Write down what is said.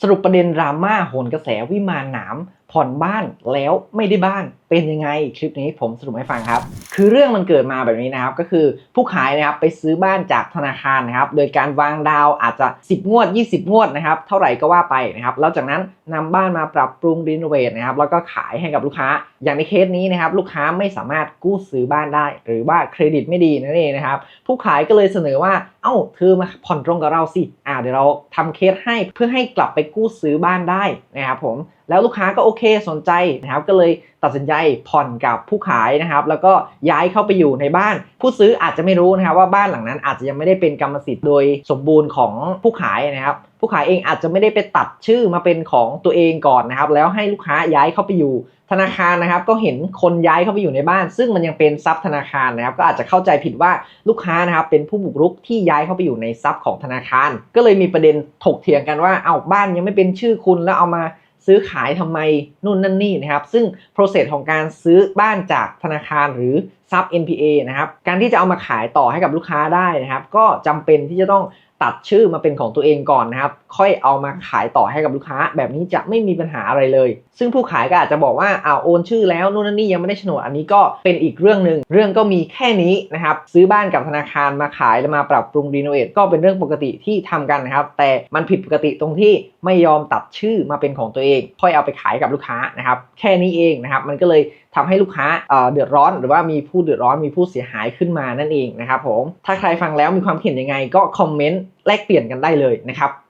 สรุปประเด็นดราม่าโหนกระแสวิมานหนามผ่อนบ้านแล้วไม่ได้บ้าน เป็นยังไงคลิปนี้ผมสรุปให้ฟังครับ คือเรื่องมันเกิดมาแบบนี้นะครับ ก็คือผู้ขายนะครับไปซื้อบ้านจากธนาคารนะครับ โดยการวางดาวอาจจะ 10 งวด 20 งวดนะครับ เท่าไหร่ก็ว่าไปนะครับ แล้วจากนั้นนำบ้านมาปรับปรุงรีโนเวทนะครับ แล้วก็ขายให้กับลูกค้า อย่างในเคสนี้นะครับ ลูกค้าไม่สามารถกู้ซื้อบ้านได้ หรือว่าเครดิตไม่ดีนั่นเองนะครับ ผู้ขายก็เลยเสนอว่า เอ้า เธอมาผ่อนตรงกับเราสิ อ่า เดี๋ยวเราทำเคสให้เพื่อให้กลับไปกู้ซื้อบ้านได้นะครับผม แล้วลูกค้าก็โอเคสนใจนะครับก็เลยตัดสินใจผ่อนกับผู้ขายนะครับ แล้วก็ย้ายเข้าไปอยู่ในบ้าน ผู้ซื้ออาจจะไม่รู้นะครับว่าบ้านหลังนั้นอาจจะยังไม่ได้เป็นกรรมสิทธิ์โดยสมบูรณ์ของผู้ขายนะครับ ผู้ขายเองอาจจะไม่ได้ไปตัดชื่อมาเป็นของตัวเองก่อนนะครับ แล้วให้ลูกค้าย้ายเข้าไปอยู่ธนาคารนะครับก็เห็นคนย้ายเข้าไปอยู่ในบ้าน ซึ่งมันยังเป็นทรัพย์ธนาคารนะครับ ก็อาจจะเข้าใจผิดว่าลูกค้านะครับเป็นผู้บุกรุกที่ย้ายเข้าไปอยู่ในทรัพย์ของธนาคาร ก็เลยมีประเด็นถกเถียงกันว่าเอาบ้านยังไม่เป็นชื่อคุณแล้วเอามา ซื้อขายทำไมนู่นนั่นนี่นะครับ ซึ่งโปรเซสของการซื้อบ้านจากธนาคารหรือ ทรัพย์ NPA นะครับ การที่จะเอามาขายต่อให้กับลูกค้าได้นะครับ ก็จำเป็นที่จะต้องตัดชื่อมาเป็นของตัวเองก่อนนะครับ ค่อยเอามาขายต่อให้กับลูกค้า แบบนี้จะไม่มีปัญหาอะไรเลย ซึ่งผู้ขายก็อาจจะบอกว่าเอาโอนชื่อแล้วนู่นนั่นนี่ยังไม่ได้โฉนดอันนี้ก็เป็นอีกเรื่องหนึ่งเรื่องก็มีแค่นี้นะครับ ซื้อบ้านกับธนาคารมาขายแล้วมาปรับปรุงรีโนเวทก็เป็นเรื่องปกติที่ทำกันนะครับ แต่มันผิดปกติตรงที่ไม่ยอมตัดชื่อมาเป็นของตัวเอง ค่อยเอาไปขายกับลูกค้านะครับ แค่นี้เองนะครับ มันก็เลยทำให้ลูกค้าเอ่อเดือดร้อน หรือว่ามีผู้เดือดร้อนมีผู้เสียหายขึ้นมานั่นเองนะครับผมถ้าใครฟังแล้วมีความเห็นยังไงก็คอมเมนต์แลกเปลี่ยนกันได้เลยนะครับ